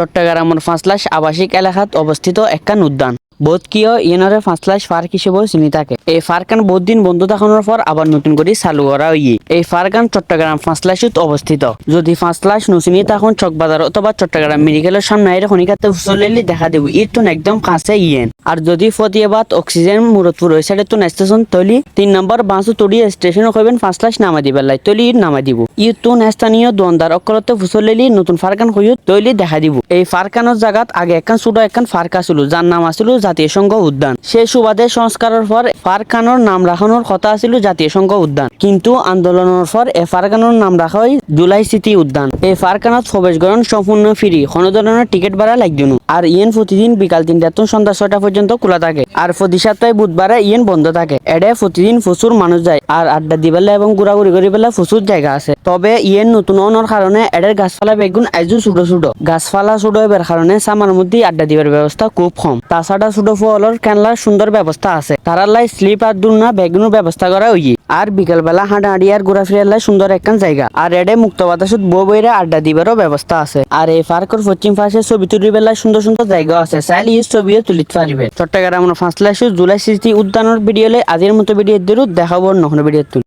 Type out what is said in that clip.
চট্টগ্রামের ফাঁসলাস আবাসিক এলাকাত অবস্থিত একখান উদ্যান। বোধ বোধকীয় ইয়নরে ফাঁসলাস ফার্ক হিসেবেও চিনি থাকে। এই ফার্কান বহুত দিন বন্ধ থাকানোর পর আবার নতুন করে চালু করা হইয়ে। এই ফার্কান চট্টগ্রাম ফাঁসলাস অবস্থিত। যদি ফাঁসলাস নচিনি তখন চকবাজার অথবা চট্টগ্রাম মেডিকেলের সামনে এর খনিকাতে চলেলি দেখা দেব ইটুন একদম কাছে ইয়েন। আর যদি ফতিয়াবাদ অক্সিজেন মুরতপুর ওই সাইডে তো স্টেশন তলি তিন নম্বর বাসু তড়ি স্টেশন কইবেন ফাঁসলাস নামা দিবে লাই। তলি নামা দিব। ই ইটুন স্থানীয় দোয়ানদার অকলতে ফুসলেলি নতুন ফারকান কইও তৈলি দেখা দিব। এই ফারকানোর জায়গাত আগে একখান ছোট একখান ফার্ক আছিল যার নাম আছিল জাতীয় সংঘ উদ্যান। সেই সুবাদে সংস্কারের পর ফারকানোর নাম রাখানোর কথা আছিল জাতীয় সংঘ উদ্যান। কিন্তু আন্দোলনের পর এ ফারকানোর নাম রাখা হয় জুলাই স্মৃতি উদ্যান। এই ফারকানত প্রবেশ গ্রহণ সম্পূর্ণ ফ্রি কোনো ধরনের টিকিট ভাড়া লাগবে না আর ইয়েন প্রতিদিন বিকাল তিনটা তো সন্ধ্যা ছয়টা পর্যন্ত খোলা থাকে। আর প্রতি সপ্তাহে বুধবারে ইয়েন বন্ধ থাকে। এডে প্রতিদিন প্রচুর মানুষ যায় আর আড্ডা দিবেলা এবং ঘোরাঘুরি করি বেলা প্রচুর জায়গা আছে। তবে ইয়েন নতুন হওয়ার কারণে এডের গাছপালা বেগুন আইজু ছোট ছোট। গাছপালা ছোট হবার কারণে সামার মধ্যে আড্ডা দিবার ব্যবস্থা খুব কম। তাছাড়া ছোট ফলের কেনলার সুন্দর ব্যবস্থা আছে। তারার লাই স্লিপ আর দুলনা বেগুনের ব্যবস্থা করা হইয়ে। আর বিকেল বেলা হাঁটাহাঁটি আর ঘোরাফেরার লাই সুন্দর একখান জায়গা। আর এডে মুক্ত বাতাসত বউ বইরা আড্ডা দিবারও ব্যবস্থা আছে। আর এই পার্কের পশ্চিম পাশে ছবি তুলির বেলায় সুন্দর সুন্দর জায়গা আছে। চাইলে ছবিও তুলিতে পারবে। চট্টগ্রামের ফাঁসলা জুলাই স্মৃতি উদ্যানের ভিডিওলে আজির মতো ভিডিও দেখাব নহন ভিডিও তুলি